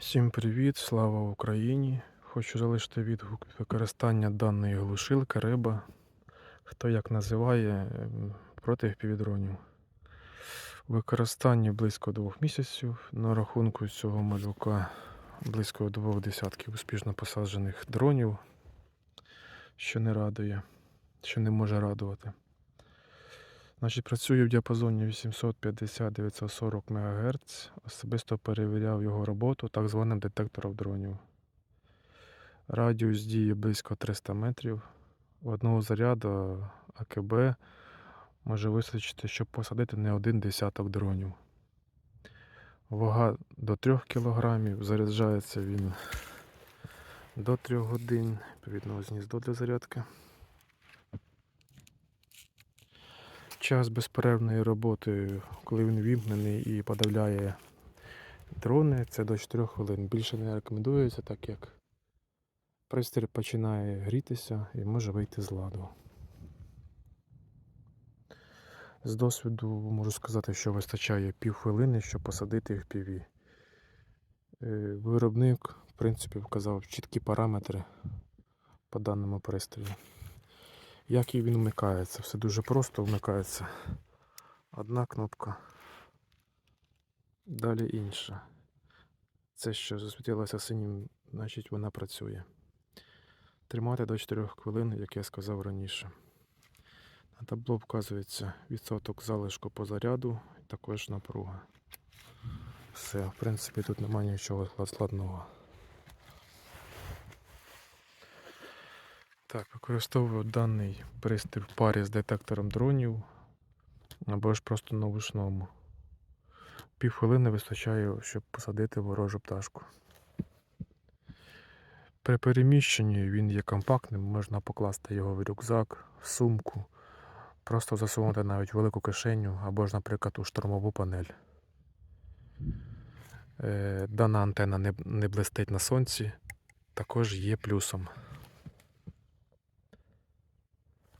Всім привіт, слава Україні! Хочу залишити відгук від використання даної глушилки риба, хто як називає проти півдронів. Використання близько двох місяців. На рахунку цього малюка близько двох десятків успішно посаджених дронів, що не радує, що не може радувати. Значить, працює в діапазоні 850-940 МГц. Особисто перевіряв його роботу так званим детектором дронів. Радіус дії близько 300 метрів. Одного заряду АКБ може вистачити, щоб посадити не один десяток дронів. Вага до 3 кг, заряджається він до 3 годин, відповідно, гніздо для зарядки. Час безперервної роботи, коли він вімкнений і подавляє дрони, це до 4 хвилин. Більше не рекомендується, так як пристрій починає грітися і може вийти з ладу. З досвіду можу сказати, що вистачає півхвилини, щоб посадити в піві. Виробник, в принципі, вказав чіткі параметри по даному пристрою. Як і він вмикається? Все дуже просто вмикається. Одна кнопка, далі інша. Це що засвітилося синім, значить вона працює. Тримати до 4 хвилин, як я сказав раніше. На табло вказується відсоток залишку по заряду також напруга. Все, в принципі, тут немає нічого складного. Так, використовую даний пристрій в парі з детектором дронів або ж просто на вушному. Півхвилини вистачає, щоб посадити ворожу пташку. При переміщенні він є компактним, можна покласти його в рюкзак, в сумку, просто засунути навіть велику кишеню або ж, наприклад, у штурмову панель. Е, Дана антенна не, не блистить на сонці, також є плюсом.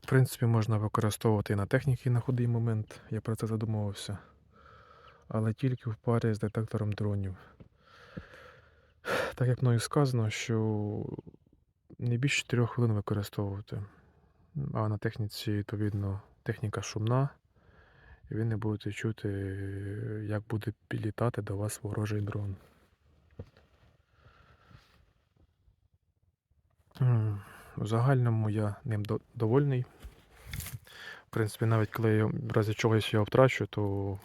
В принципі, можна використовувати і на техніці на худий момент, я про це задумувався. Але тільки в парі з детектором дронів. Так як мною сказано, що не більше 4 хвилин використовувати. А на техніці, відповідно, техніка шумна, і ви не будете чути, як буде підлітати до вас ворожий дрон. В загальному я ним довольний. В принципі, навіть коли я в разі чогось я втрачу, то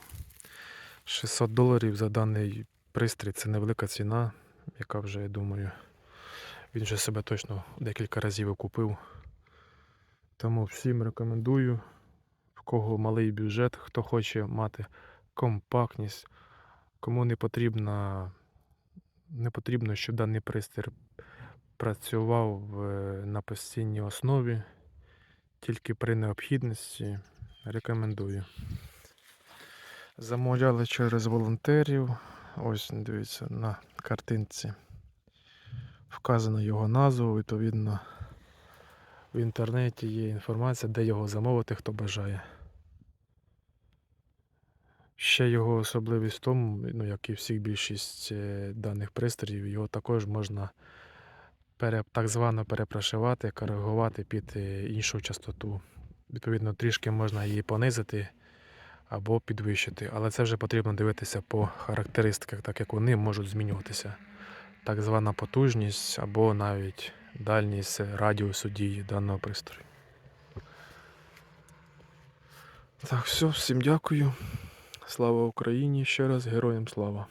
600 доларів за даний пристрій це невелика ціна, яка вже, я думаю, він вже себе точно декілька разів окупив. Тому всім рекомендую, в кого малий бюджет, хто хоче мати компактність, кому не потрібно, не потрібно, щоб даний пристрій працював е, на постійній основі, тільки при необхідності рекомендую. Замовляли через волонтерів. Ось дивіться на картинці. Вказано його назву, відповідно, в інтернеті є інформація, де його замовити, хто бажає. Ще його особливість в тому, ну, як і всіх більшість е, даних пристроїв, його також можна пере, так звано перепрошивати, коригувати під е, іншу частоту. Відповідно, трішки можна її понизити або підвищити. Але це вже потрібно дивитися по характеристиках, так як вони можуть змінюватися. Так звана потужність або навіть дальність радіусу дії даного пристрою. Так, все, всім дякую. Слава Україні! Ще раз героям слава!